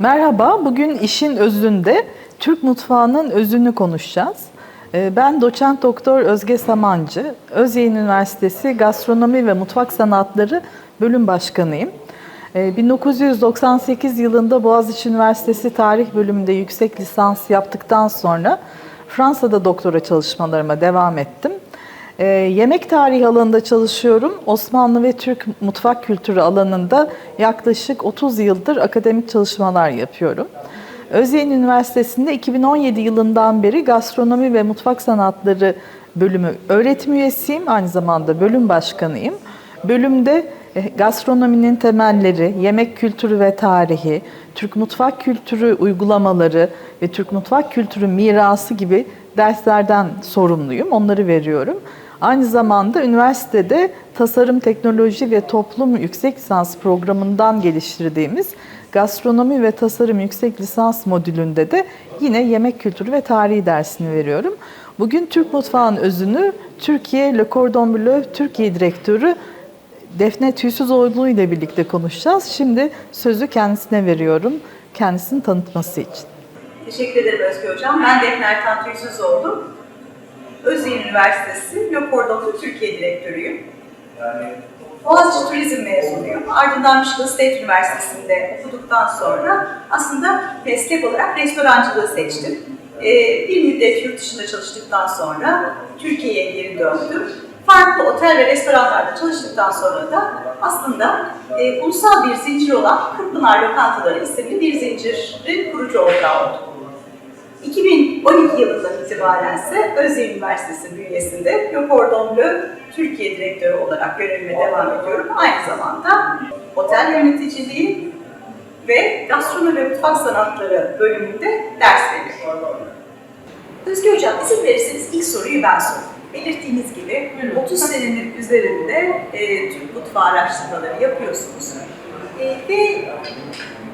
Merhaba, bugün işin özünde Türk mutfağının özünü konuşacağız. Ee, Ben doçent doktor Özge Samancı, Özyeğin Üniversitesi Gastronomi ve Mutfak Sanatları Bölüm Başkanıyım. Ee, 1998 yılında Boğaziçi Üniversitesi Tarih Bölümünde yüksek lisans yaptıktan sonra Fransa'da doktora çalışmalarıma devam ettim. Ee, yemek tarihi alanında çalışıyorum. Osmanlı ve Türk mutfak kültürü alanında yaklaşık 30 yıldır akademik çalışmalar yapıyorum. Özyeğin Üniversitesi'nde 2017 yılından beri gastronomi ve mutfak sanatları bölümü öğretim üyesiyim. Aynı zamanda bölüm başkanıyım. Bölümde e, gastronominin temelleri, yemek kültürü ve tarihi, Türk mutfak kültürü uygulamaları ve Türk mutfak kültürü mirası gibi derslerden sorumluyum. Onları veriyorum. Aynı zamanda üniversitede tasarım, teknoloji ve toplum yüksek lisans programından geliştirdiğimiz gastronomi ve tasarım yüksek lisans modülünde de yine yemek kültürü ve tarihi dersini veriyorum. Bugün Türk mutfağının özünü Türkiye Le Cordon Bleu Türkiye Direktörü Defne Tüysüzoğlu ile birlikte konuşacağız. Şimdi sözü kendisine veriyorum. Kendisini tanıtması için. Teşekkür ederim Özgür Hocam. Ben Defne Ertan Tüysüzoğlu. Özyeğin Üniversitesi Bleu Türkiye Direktörüyüm. Boğaziçi Turizm mezunuyum. Ardından Michigan State Üniversitesi'nde okuduktan sonra aslında meslek olarak restorancılığı seçtim. Ee, bir müddet yurt dışında çalıştıktan sonra Türkiye'ye geri döndüm. Farklı otel ve restoranlarda çalıştıktan sonra da aslında e, ulusal bir zincir olan Kırkpınar Lokantaları isimli bir zincirin kurucu ortağı oldum. 2012 yılından itibaren ise Özyeğin Üniversitesi bünyesinde Bleu Türkiye Direktörü olarak görevime devam ediyorum. Aynı zamanda otel yöneticiliği ve gastronomi ve mutfak sanatları bölümünde ders veriyorum. Özgür Hocam izin verirseniz ilk soruyu ben sorayım. Belirttiğiniz gibi 30 senenin üzerinde e, Türk mutfağı araştırmaları yapıyorsunuz. E, ve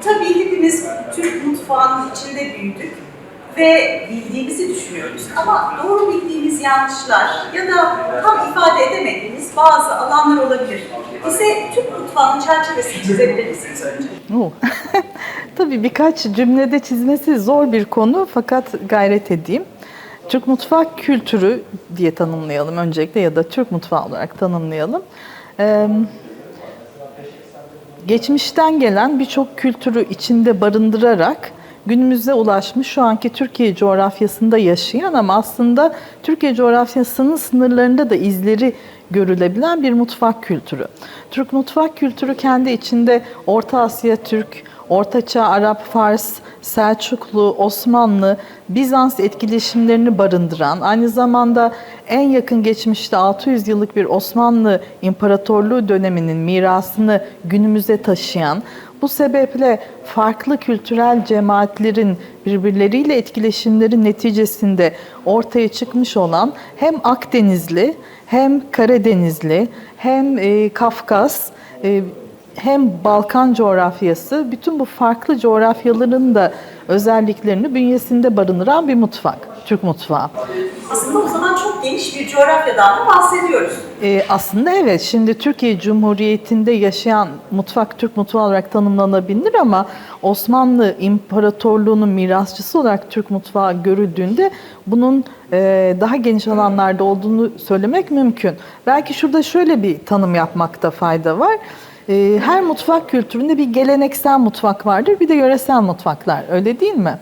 tabii hepimiz Türk mutfağının içinde büyüdük ve bildiğimizi düşünüyoruz. Ama doğru bildiğimiz yanlışlar ya da tam ifade edemediğimiz bazı alanlar olabilir. Bize Türk mutfağının çerçevesini çizebilir misiniz önce? Tabii birkaç cümlede çizmesi zor bir konu fakat gayret edeyim. Türk mutfak kültürü diye tanımlayalım öncelikle ya da Türk mutfağı olarak tanımlayalım. Ee, geçmişten gelen birçok kültürü içinde barındırarak günümüze ulaşmış şu anki Türkiye coğrafyasında yaşayan ama aslında Türkiye coğrafyasının sınırlarında da izleri görülebilen bir mutfak kültürü. Türk mutfak kültürü kendi içinde Orta Asya Türk, Ortaçağ Arap Fars, Selçuklu, Osmanlı, Bizans etkileşimlerini barındıran, aynı zamanda en yakın geçmişte 600 yıllık bir Osmanlı İmparatorluğu döneminin mirasını günümüze taşıyan, bu sebeple farklı kültürel cemaatlerin birbirleriyle etkileşimleri neticesinde ortaya çıkmış olan hem Akdenizli, hem Karadenizli, hem e, Kafkas, e, hem Balkan coğrafyası, bütün bu farklı coğrafyaların da özelliklerini bünyesinde barındıran bir mutfak, Türk mutfağı. Aslında o zaman çok geniş bir coğrafyadan da bahsediyoruz. Ee, aslında evet, şimdi Türkiye Cumhuriyeti'nde yaşayan mutfak Türk mutfağı olarak tanımlanabilir ama Osmanlı İmparatorluğu'nun mirasçısı olarak Türk mutfağı görüldüğünde bunun e, daha geniş alanlarda olduğunu söylemek mümkün. Belki şurada şöyle bir tanım yapmakta fayda var. E, her mutfak kültüründe bir geleneksel mutfak vardır, bir de yöresel mutfaklar, öyle değil mi?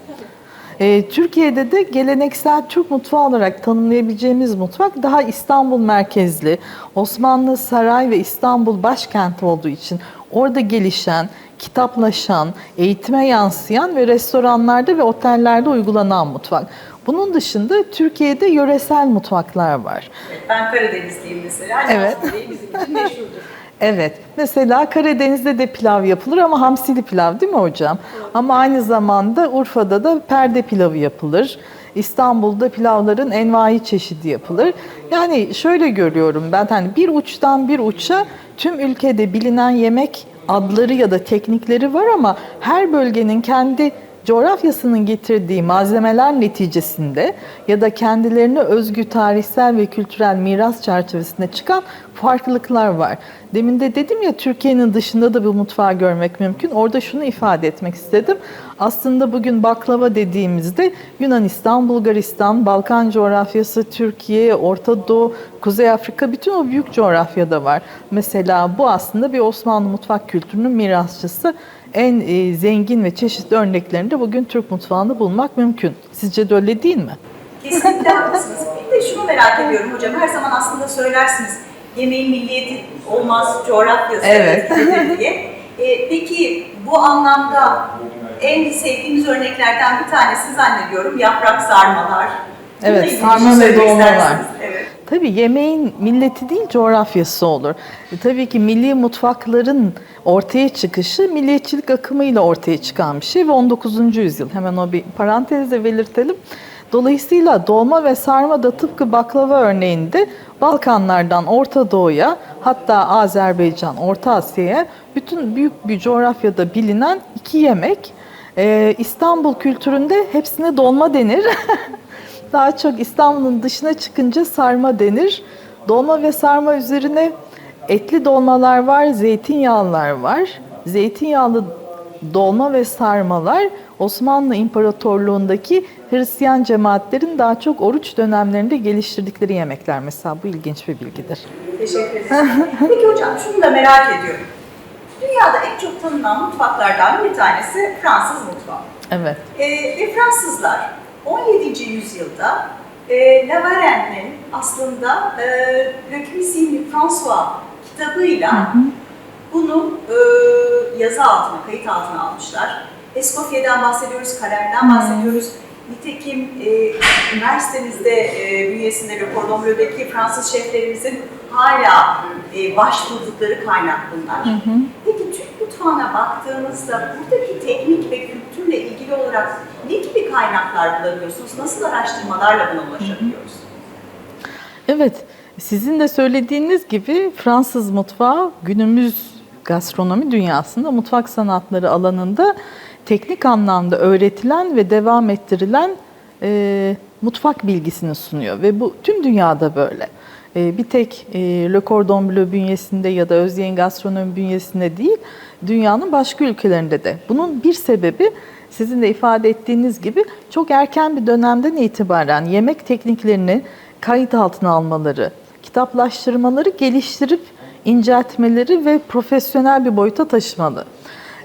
Ee, Türkiye'de de geleneksel Türk mutfağı olarak tanımlayabileceğimiz mutfak daha İstanbul merkezli. Osmanlı saray ve İstanbul başkent olduğu için orada gelişen, kitaplaşan, eğitime yansıyan ve restoranlarda ve otellerde uygulanan mutfak. Bunun dışında Türkiye'de yöresel mutfaklar var. Ben Karadenizliyim mesela. Evet. Bizim için meşhurdur. Evet. Mesela Karadeniz'de de pilav yapılır ama hamsili pilav değil mi hocam? Ama aynı zamanda Urfa'da da perde pilavı yapılır. İstanbul'da pilavların envai çeşidi yapılır. Yani şöyle görüyorum ben hani bir uçtan bir uça tüm ülkede bilinen yemek adları ya da teknikleri var ama her bölgenin kendi coğrafyasının getirdiği malzemeler neticesinde ya da kendilerine özgü tarihsel ve kültürel miras çerçevesinde çıkan farklılıklar var. Demin de dedim ya Türkiye'nin dışında da bir mutfağı görmek mümkün. Orada şunu ifade etmek istedim. Aslında bugün baklava dediğimizde Yunanistan, Bulgaristan, Balkan coğrafyası, Türkiye, Orta Doğu, Kuzey Afrika bütün o büyük coğrafyada var. Mesela bu aslında bir Osmanlı mutfak kültürünün mirasçısı. En e, zengin ve çeşitli örneklerini de bugün Türk mutfağında bulmak mümkün. Sizce de öyle değil mi? Kesinlikle haklısınız. Bir de şunu merak ediyorum hocam. Her zaman aslında söylersiniz yemeğin milliyeti olmaz, coğrafyası Evet. diye. E, peki bu anlamda en sevdiğimiz örneklerden bir tanesi zannediyorum yaprak sarmalar. Evet, sarma ve dolmalar. Evet. Tabii yemeğin milleti değil coğrafyası olur. E, tabii ki milli mutfakların ortaya çıkışı milliyetçilik akımıyla ortaya çıkan bir şey ve 19. yüzyıl. Hemen o bir parantezle belirtelim. Dolayısıyla dolma ve sarma da tıpkı baklava örneğinde Balkanlardan Orta Doğu'ya hatta Azerbaycan, Orta Asya'ya bütün büyük bir coğrafyada bilinen iki yemek. Ee, İstanbul kültüründe hepsine dolma denir. Daha çok İstanbul'un dışına çıkınca sarma denir. Dolma ve sarma üzerine etli dolmalar var, zeytinyağlılar var. Zeytinyağlı dolma ve sarmalar Osmanlı İmparatorluğundaki Hristiyan cemaatlerin daha çok oruç dönemlerinde geliştirdikleri yemekler. Mesela bu ilginç bir bilgidir. Teşekkür ederim. Peki hocam şunu da merak ediyorum. Dünyada en çok tanınan mutfaklardan bir tanesi Fransız mutfağı. Evet. E, ve Fransızlar 17. yüzyılda e, La Varenne'in aslında e, Le Cuisine François kitabıyla bunu e, yazı altına, kayıt altına almışlar. Escoffier'den bahsediyoruz, kalemden bahsediyoruz. Nitekim e, üniversitemizde e, bünyesinde Le Cordon Bleu'deki Fransız şeflerimizin hala e, başvurdukları kaynak bunlar. Peki Türk mutfağına baktığınızda buradaki teknik ve kültürle ilgili olarak ne gibi kaynaklar bulabiliyorsunuz? Nasıl araştırmalarla buna ulaşabiliyoruz? Evet, sizin de söylediğiniz gibi Fransız mutfağı günümüz gastronomi dünyasında mutfak sanatları alanında teknik anlamda öğretilen ve devam ettirilen e, mutfak bilgisini sunuyor ve bu tüm dünyada böyle. E, bir tek e, Le Cordon Bleu bünyesinde ya da Özyeğin gastronomi bünyesinde değil, dünyanın başka ülkelerinde de. Bunun bir sebebi sizin de ifade ettiğiniz gibi çok erken bir dönemden itibaren yemek tekniklerini kayıt altına almaları, kitaplaştırmaları, geliştirip inceltmeleri ve profesyonel bir boyuta taşımalı.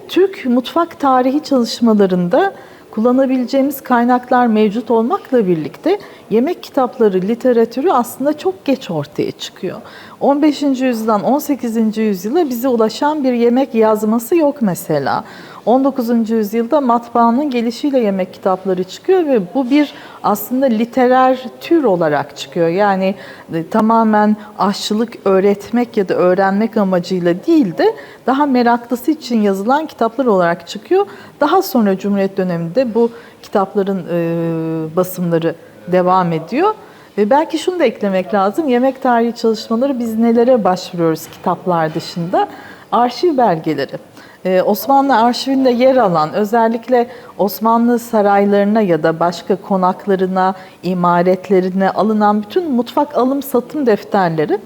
Türk mutfak tarihi çalışmalarında kullanabileceğimiz kaynaklar mevcut olmakla birlikte yemek kitapları, literatürü aslında çok geç ortaya çıkıyor. 15. yüzyıldan 18. yüzyıla bize ulaşan bir yemek yazması yok mesela. 19. yüzyılda matbaanın gelişiyle yemek kitapları çıkıyor ve bu bir aslında literer tür olarak çıkıyor. Yani e, tamamen aşçılık öğretmek ya da öğrenmek amacıyla değil de daha meraklısı için yazılan kitaplar olarak çıkıyor. Daha sonra Cumhuriyet döneminde bu kitapların e, basımları devam ediyor. Ve belki şunu da eklemek lazım. Yemek tarihi çalışmaları biz nelere başvuruyoruz kitaplar dışında? Arşiv belgeleri. Ee, Osmanlı arşivinde yer alan özellikle Osmanlı saraylarına ya da başka konaklarına, imaretlerine alınan bütün mutfak alım satım defterleri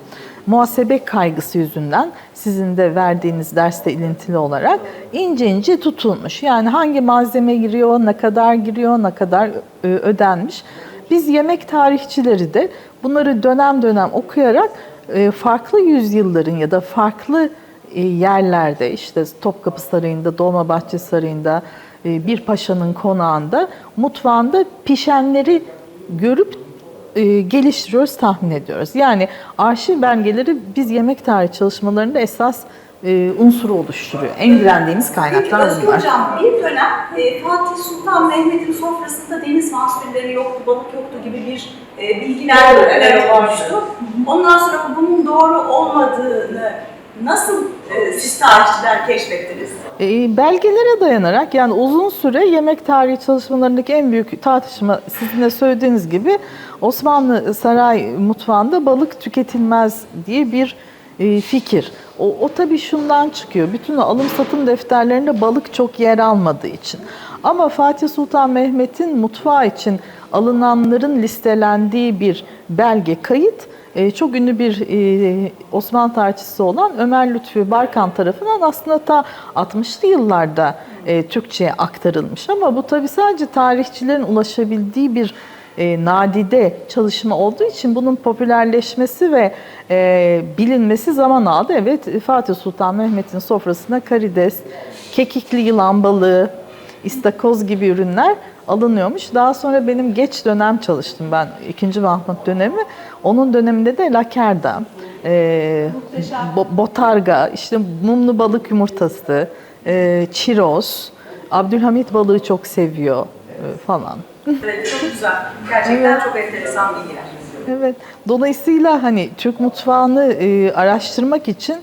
muhasebe kaygısı yüzünden sizin de verdiğiniz derste ilintili olarak ince ince tutulmuş. Yani hangi malzeme giriyor, ne kadar giriyor, ne kadar e, ödenmiş. Biz yemek tarihçileri de bunları dönem dönem okuyarak e, farklı yüzyılların ya da farklı yerlerde işte Topkapı Sarayı'nda, Dolmabahçe Sarayı'nda, e, bir paşanın konağında, mutfağında pişenleri görüp e, geliştiriyoruz, tahmin ediyoruz. Yani arşiv belgeleri biz yemek tarihi çalışmalarında esas e, unsuru oluşturuyor. En güvendiğimiz Peki kaynaklar Özgür bunlar. Hocam bir dönem e, Fatih Sultan Mehmet'in sofrasında deniz mahsulleri yoktu, balık yoktu gibi bir e, bilgiler evet, olmuştu. Ondan sonra bunun doğru olmadığını nasıl e, siz tarihçiler keşfettiniz? E, belgelere dayanarak yani uzun süre yemek tarihi çalışmalarındaki en büyük tartışma sizin de söylediğiniz gibi Osmanlı saray mutfağında balık tüketilmez diye bir e, fikir. O, o tabii şundan çıkıyor. Bütün o alım satım defterlerinde balık çok yer almadığı için. Ama Fatih Sultan Mehmet'in mutfağı için alınanların listelendiği bir belge kayıt çok ünlü bir e, Osmanlı tarihçisi olan Ömer Lütfü Barkan tarafından aslında ta 60'lı yıllarda e, Türkçe'ye aktarılmış. Ama bu tabii sadece tarihçilerin ulaşabildiği bir e, nadide çalışma olduğu için bunun popülerleşmesi ve e, bilinmesi zaman aldı. Evet Fatih Sultan Mehmet'in sofrasına karides, kekikli yılan balığı, istakoz gibi ürünler alınıyormuş. Daha sonra benim geç dönem çalıştım ben. 2. Mahmut dönemi. Onun döneminde de lakerda, e, bo- botarga, işte mumlu balık yumurtası, e, çiroz, Abdülhamit balığı çok seviyor e, falan. Evet, çok güzel. Gerçekten çok enteresan bilgiler. Evet. Dolayısıyla hani Türk mutfağını e, araştırmak için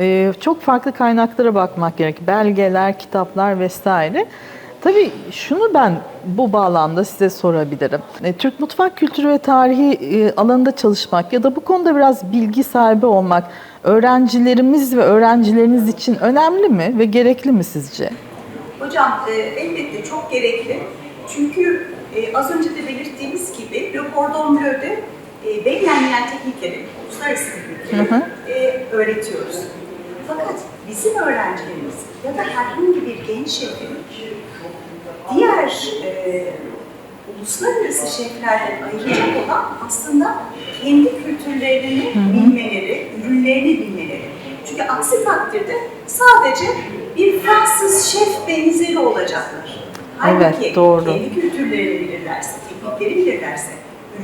e, çok farklı kaynaklara bakmak gerek. Belgeler, kitaplar vesaire. Tabii şunu ben bu bağlamda size sorabilirim. E, Türk mutfak kültürü ve tarihi e, alanında çalışmak ya da bu konuda biraz bilgi sahibi olmak öğrencilerimiz ve öğrencileriniz için önemli mi ve gerekli mi sizce? Hocam e, elbette çok gerekli. Çünkü az önce de belirttiğimiz gibi Le Cordon Bleu'de beğenmeyen teknikleri, uluslararası teknikleri öğretiyoruz. Fakat bizim öğrencilerimiz ya da herhangi bir genç şefin diğer e, uluslararası şeflerden ayıracak olan aslında kendi kültürlerini bilmeleri, ürünlerini bilmeleri. Çünkü aksi takdirde sadece bir Fransız şef benzeri olacaklar. Halbuki Evet, doğru. kendi kültürlerini bilirlerse, teknikleri bilirlerse,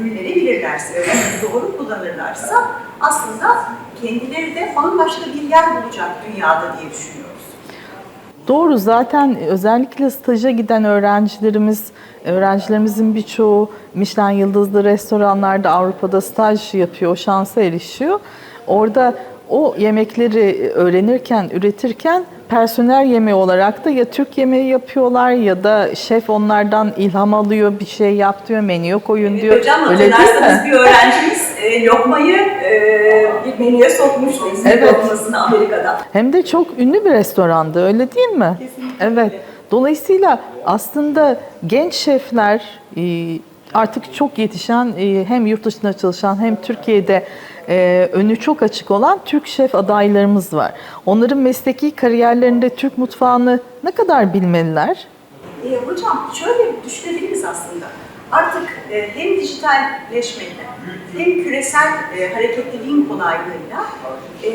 ürünleri bilirlerse doğru kullanırlarsa aslında kendileri de bambaşka bir yer bulacak dünyada diye düşünüyoruz. Doğru zaten özellikle staja giden öğrencilerimiz, öğrencilerimizin birçoğu Michelin yıldızlı restoranlarda Avrupa'da staj yapıyor, o şansa erişiyor. Orada o yemekleri öğrenirken, üretirken personel yemeği olarak da ya Türk yemeği yapıyorlar ya da şef onlardan ilham alıyor, bir şey yap diyor, menüye koyun diyor. Hocam Öyle değil hatırlarsanız mi? bir öğrencimiz e, lokmayı e, bir menüye sokmuştu İzmir Evet. lokmasını Amerika'da. Hem de çok ünlü bir restorandı öyle değil mi? Kesinlikle Evet. Dolayısıyla aslında genç şefler e, artık çok yetişen e, hem yurt dışında çalışan hem Türkiye'de e, önü çok açık olan Türk şef adaylarımız var. Onların mesleki kariyerlerinde Türk mutfağını ne kadar bilmeliler? E, hocam şöyle düşünebiliriz aslında. Artık e, hem dijitalleşmeyle hem küresel e, hareketliliğin kolaylığıyla e,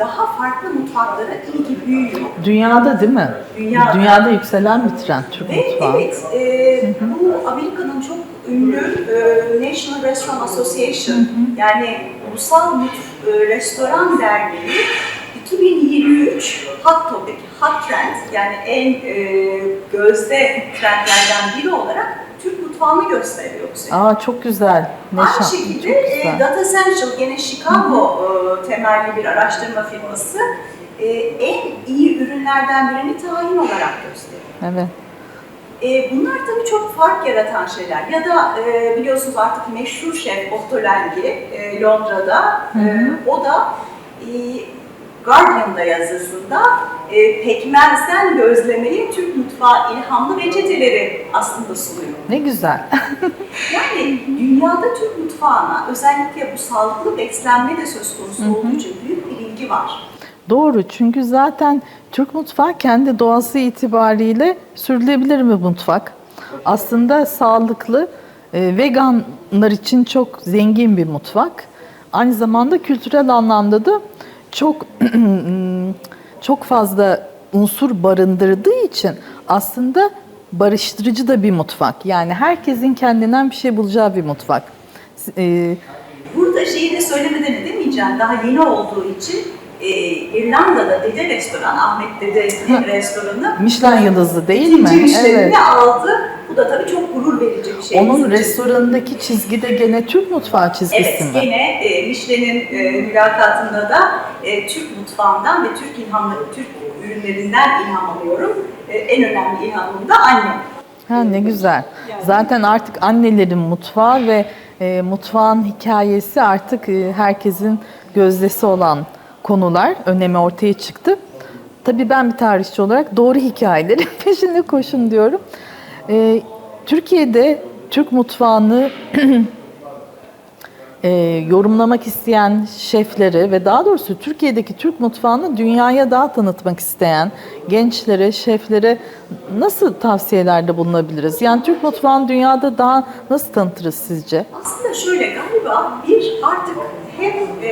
daha farklı mutfaklara ilgi büyüyor. Dünyada değil mi? Dünyada. Dünyada yükselen bir trend Türk Ve mutfağı. evet, e, bu Amerika'nın çok ünlü e, National Restaurant Association yani Ulusal Mut- e, Restoran Derneği 2023 Hot Topic, Hot Trend yani en e, gözde trendlerden biri olarak Türk mutfağını gösteriyor bu sene. Aa çok güzel. Ne Aynı şans- şekilde e. Data Central gene Chicago e, temelli bir araştırma firması e, en iyi ürünlerden birini tayin olarak gösteriyor. Evet. E, bunlar tabii çok fark yaratan şeyler. Ya da e, biliyorsunuz artık meşhur şef Ottolenghi e, Londra'da. E, o da e, Guardian'da yazısında e, pekmezden gözlemeye Türk mutfağı ilhamlı reçeteleri aslında sunuyor. Ne güzel. Yani dünyada Türk mutfağına özellikle bu sağlıklı beslenme de söz konusu olduğu için büyük bir ilgi var. Doğru çünkü zaten Türk mutfağı kendi doğası itibariyle sürdürülebilir bir mutfak. Aslında sağlıklı, e, veganlar için çok zengin bir mutfak. Aynı zamanda kültürel anlamda da çok çok fazla unsur barındırdığı için aslında barıştırıcı da bir mutfak. Yani herkesin kendinden bir şey bulacağı bir mutfak. E, Burada şeyi de söylemeden edemeyeceğim. Daha yeni olduğu için e, İrlanda'da Dede Restoran, Ahmet Dede restoranı Michelin yıldızı değil ikinci mi? müşterini aldı. Bu da tabii çok gurur verici bir şey. Onun restoranındaki çizgi de gene Türk mutfağı çizgisi Evet, mi? yine e, Michelin'in e, mülakatında da e, Türk mutfağından ve Türk ilhamları, Türk ürünlerinden ilham alıyorum. E, en önemli ilhamım da annem. Ha ne güzel. Zaten artık annelerin mutfağı ve e, mutfağın hikayesi artık e, herkesin gözdesi olan konular önemi ortaya çıktı. Tabii ben bir tarihçi olarak doğru hikayelerin peşinde koşun diyorum. E, Türkiye'de Türk mutfağını e, yorumlamak isteyen şefleri ve daha doğrusu Türkiye'deki Türk mutfağını dünyaya daha tanıtmak isteyen gençlere, şeflere nasıl tavsiyelerde bulunabiliriz? Yani Türk mutfağını dünyada daha nasıl tanıtırız sizce? Aslında şöyle galiba bir artık hem e,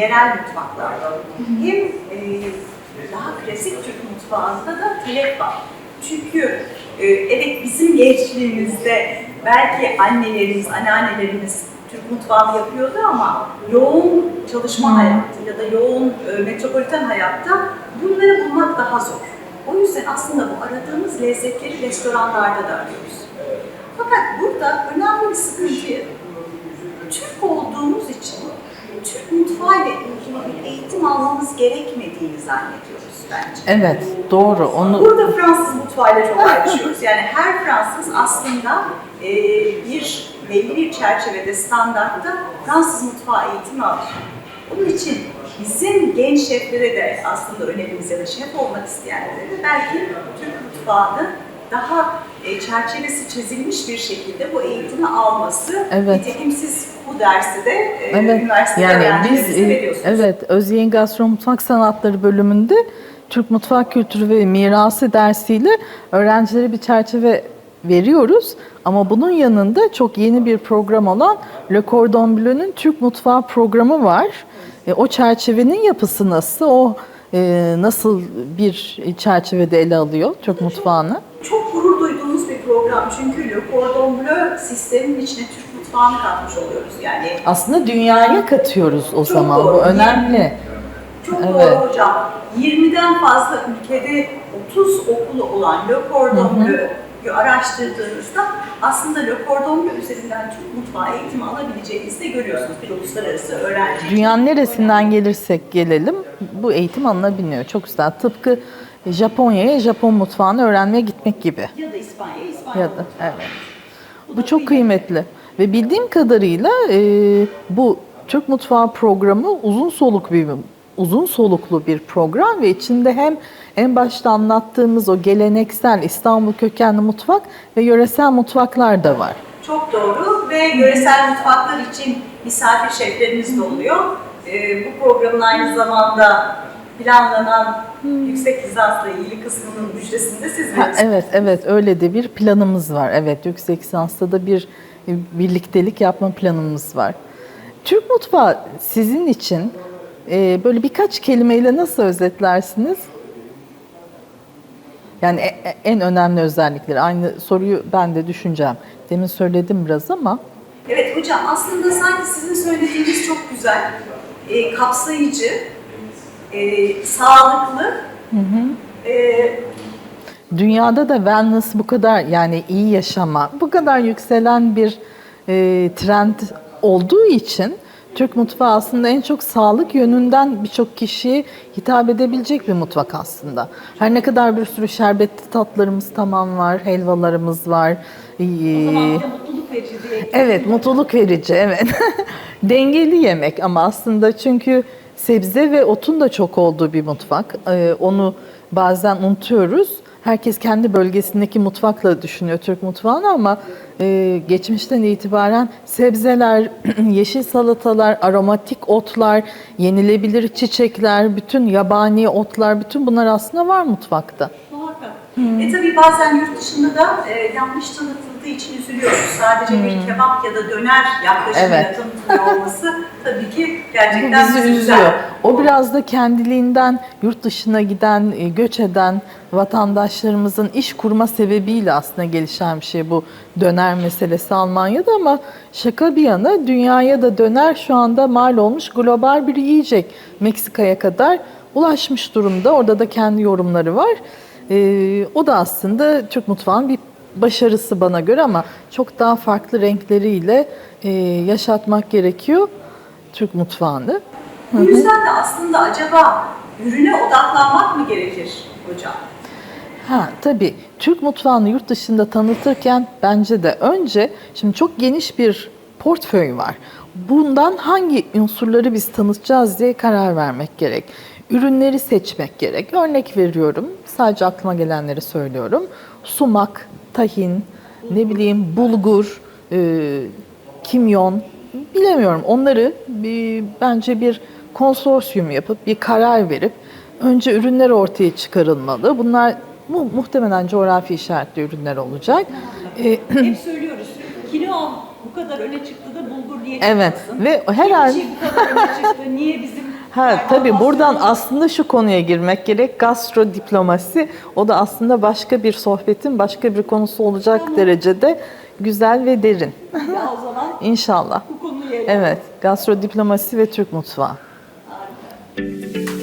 yerel mutfaklarda hem e, daha klasik Türk mutfağında da talep var. Çünkü e, evet bizim gençliğimizde belki annelerimiz, anneannelerimiz Türk mutfağını yapıyordu ama yoğun çalışma hayatı ya da yoğun e, metropoliten hayatta bunları bulmak daha zor. O yüzden aslında bu aradığımız lezzetleri restoranlarda da arıyoruz. Fakat burada önemli bir sıkıntı Türk olduğumuz için Türk mutfağıyla ilgili eğitim almamız gerekmediğini zannediyoruz bence. Evet, doğru. Onu Burada Fransız mutfağıyla çok ayrışıyoruz. Yani her Fransız aslında e, bir belli bir çerçevede, standartta Fransız mutfağı eğitimi alır. Onun için bizim genç şeflere de aslında önerimiz ya da şef olmak isteyenlere de belki Türk mutfağını daha e, çerçevesi çizilmiş bir şekilde bu eğitimi alması. Evet. Nitekim siz bu dersi de e, Evet. üniversite Yani biz veriyorsunuz. evet Özyeğin Gastro Mutfak Sanatları bölümünde Türk mutfak kültürü ve mirası dersiyle öğrencilere bir çerçeve veriyoruz. Ama bunun yanında çok yeni bir program olan Le Cordon Bleu'nun Türk Mutfağı programı var. E, o çerçevenin yapısı nasıl? O nasıl bir çerçevede ele alıyor Türk mutfağını? Çok gurur duyduğumuz bir program çünkü Le Cordon Bleu sistemin içine Türk mutfağını katmış oluyoruz. Yani Aslında dünyaya katıyoruz o Çok zaman. doğru. Bu önemli. çok Evet. doğru hocam. 20'den fazla ülkede 30 okulu olan Le Cordon Bleu'yu araştırdığınızda aslında Bleu üzerinden Türk mutfağı eğitimi alabileceğinizi de görüyorsunuz. Bir uluslararası öğrenci. Dünyanın neresinden gelirsek gelelim bu eğitim alınabiliyor. Çok güzel. Tıpkı Japonya'ya Japon mutfağını öğrenmeye gitmek gibi. Ya da İspanya, İspanya. Ya da evet. Bu çok kıymetli. Ve bildiğim kadarıyla e, bu Türk Mutfağı programı uzun soluk bir uzun soluklu bir program ve içinde hem en başta anlattığımız o geleneksel İstanbul kökenli mutfak ve yöresel mutfaklar da var. Çok doğru ve yöresel mutfaklar için misafir şeflerimiz de oluyor. Ee, bu programın aynı zamanda planlanan yüksek lisansla ilgili kısmının müjdesini de siz Ha, verirsiniz. evet, evet öyle de bir planımız var. Evet, yüksek lisansta da bir birliktelik yapma planımız var. Türk mutfağı sizin için e, böyle birkaç kelimeyle nasıl özetlersiniz? Yani e- e- en önemli özellikleri. Aynı soruyu ben de düşüneceğim. Demin söyledim biraz ama Evet hocam aslında sanki sizin söylediğiniz çok güzel, e, kapsayıcı, e, sağlıklı, e, Dünyada da wellness bu kadar yani iyi yaşama bu kadar yükselen bir e, trend olduğu için Türk mutfağı aslında en çok sağlık yönünden birçok kişiye hitap edebilecek bir mutfak aslında. Her ne kadar bir sürü şerbetli tatlarımız tamam var, helvalarımız var. o ee, zaman de mutluluk verici diye Evet, mutluluk verici, evet. Dengeli yemek ama aslında çünkü sebze ve otun da çok olduğu bir mutfak. Ee, onu bazen unutuyoruz. Herkes kendi bölgesindeki mutfakla düşünüyor Türk mutfağını ama e, geçmişten itibaren sebzeler, yeşil salatalar, aromatik otlar, yenilebilir çiçekler, bütün yabani otlar, bütün bunlar aslında var mutfakta. Muhakkak. E tabii bazen yurt dışında da e, yanlış tanıtıldığı için üzülüyoruz. Sadece bir kebap ya da döner yaklaşımıyla Evet. tanıtılıyor olması tabii ki gerçekten bizi üzüyor. O biraz da kendiliğinden yurt dışına giden, e, göç eden vatandaşlarımızın iş kurma sebebiyle aslında gelişen bir şey bu döner meselesi Almanya'da ama şaka bir yana dünyaya da döner şu anda mal olmuş global bir yiyecek. Meksika'ya kadar ulaşmış durumda. Orada da kendi yorumları var. Ee, o da aslında Türk mutfağının bir başarısı bana göre ama çok daha farklı renkleriyle e, yaşatmak gerekiyor Türk mutfağını. Bu yüzden de aslında acaba ürüne odaklanmak mı gerekir hocam? Ha tabii Türk mutfağını yurt dışında tanıtırken bence de önce şimdi çok geniş bir portföy var. Bundan hangi unsurları biz tanıtacağız diye karar vermek gerek. Ürünleri seçmek gerek. Örnek veriyorum. Sadece aklıma gelenleri söylüyorum. Sumak, tahin, ne bileyim bulgur, e, kimyon bilemiyorum. Onları bir, bence bir konsorsiyum yapıp bir karar verip önce ürünler ortaya çıkarılmalı. Bunlar mu, muhtemelen coğrafi işaretli ürünler olacak. Ee, Hep söylüyoruz. Kinoa bu kadar öne çıktı da bulgur Evet, çıkmasın? ve herhalde- bu kadar öne çıktı. Niye bizim Ha tabii buradan aslında şu konuya girmek gerek. Gastro diplomasi o da aslında başka bir sohbetin başka bir konusu olacak derecede güzel ve derin. Ya o zaman İnşallah. bu konuyu ele Evet, gastro diplomasi ve Türk mutfağı. Harika.